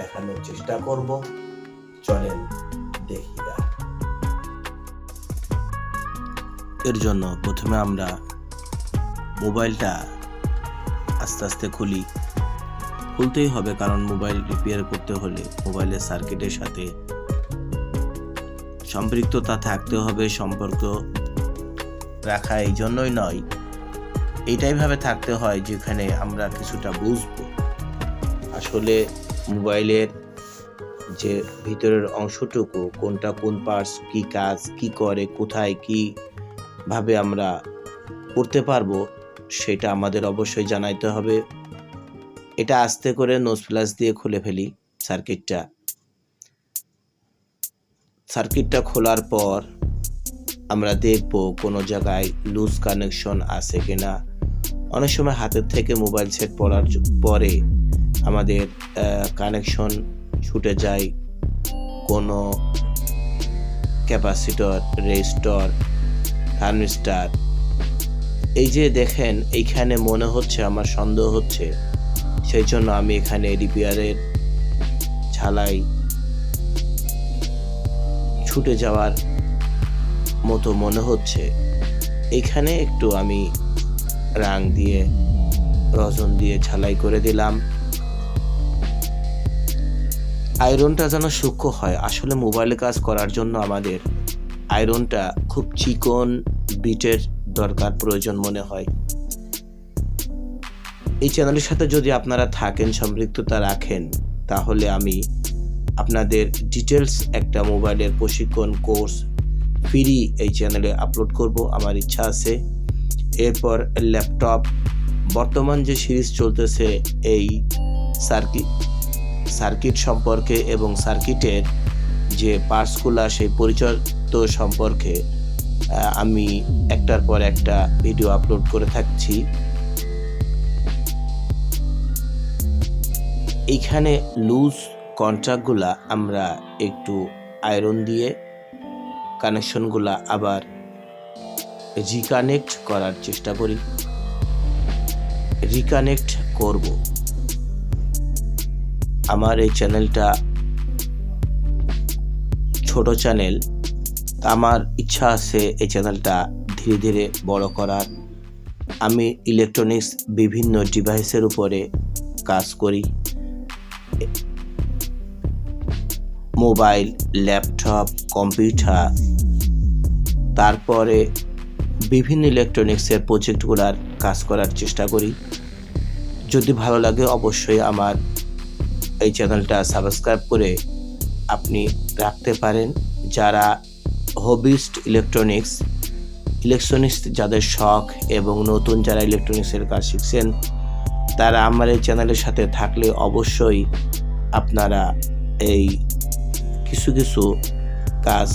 দেখানোর চেষ্টা করব। চলেন দেখি। এর জন্য প্রথমে আমরা মোবাইলটা আস্তে আস্তে খুলি। খুলতেই হবে কারণ মোবাইল রিপেয়ার করতে হলে মোবাইলের সার্কিটের সাথে সম্পৃক্ততা থাকতে হবে, সম্পর্ক রাখা এই জন্যই নয়। এইটাই ভাবে থাকতে হয় যেখানে আমরা কিছুটা বুঝব। আসলে মোবাইলের যে ভিতরের অংশটুকু, কোনটা কোন পার্টস কি কাজ, কি করে, কোথায়, কি ভাবে আমরা করতে পারব, সেটা আমাদের অবশ্যই জানাইতে হবে। এটা আস্তে করে নোজ প্লাস দিয়ে খুলে ফেলি সার্কিটটা সার্কিটটা খোলার পর আমরা দেখব কোনো জায়গায় লুজ কানেকশন আছে কিনা। অনেক সময় হাতের থেকে মোবাইল সেট পড়ার পরে আমাদের কানেকশন ছুটে যায় কোনো ক্যাপাসিটর রেজিস্টর থার্মিস্টার এই যে দেখেন, এইখানে মনে হচ্ছে, আমার সন্দেহ হচ্ছে। সেই জন্য আমি এখানে রিপেয়ারের ঝালাই ছুটে যাওয়ার মতো মনে হচ্ছে। এখানে একটু আমি রাং দিয়ে, রজন দিয়ে ঝালাই করে দিলাম। আয়রনটা যেন সূক্ষ্ম হয়। আসলে মোবাইলে কাজ করার জন্য আমাদের আয়রনটা খুব চিকন বিটের দরকার প্রয়োজন মনে হয়। এই চ্যানেলের সাথে যদি আপনারা থাকেন, সম্পৃক্ততা রাখেন, তাহলে আমি আপনাদের ডিটেলস একটা মোবাইলের প্রশিক্ষণ কোর্স ফ্রি এই চ্যানেলে আপলোড করব, আমার ইচ্ছা আছে। এরপর ল্যাপটপ বর্তমান যে সিরিজ চলতেছে এই সার্কিট সার্কিট সম্পর্কে এবং সার্কিটের যে পার্টসগুলো সেই পরিচিত সম্পর্কে আমি একটার পর একটা ভিডিও আপলোড করে থাকছি। এইখানে লুজ কন্ট্রাক্টগুলা আমরা একটু আয়রন দিয়ে কানেকশনগুলা আবার রিকানেক্ট করার চেষ্টা করি। রিকানেক্ট করব। আমার এই চ্যানেলটা ছোট চ্যানেল আমার ইচ্ছা আছে এই চ্যানেলটা ধীরে ধীরে বড় করার। আমি ইলেকট্রনিক্স বিভিন্ন ডিভাইসের উপরে কাজ করি। মোবাইল, ল্যাপটপ, কম্পিউটার, তারপরে বিভিন্ন ইলেকট্রনিক্সের প্রজেক্টগুলার কাজ করার চেষ্টা করি। যদি ভালো লাগে অবশ্যই আমার এই চ্যানেলটা সাবস্ক্রাইব করে আপনি রাখতে পারেন। যারা হবিস্ট ইলেকট্রনিক্স ইলেকট্রনিক্স যাদের শখ এবং নতুন যারা ইলেকট্রনিক্সের কাজ শিখছেন, তারা আমার এই চ্যানেলের সাথে থাকলে অবশ্যই আপনারা এই কিছু কিছু কাজ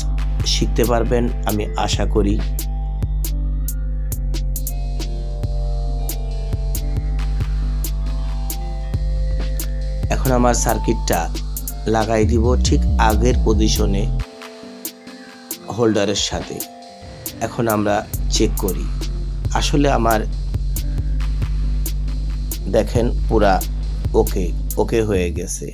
শিখতে পারবেন, আমি আশা করি। আমার সার্কিটটা লাগাই দিব ঠিক আগের পজিশনে হোল্ডারের সাথে। এখন আমরা চেক করি। আসলে আমার দেখেন পুরা ওকে ওকে হয়ে গেছে।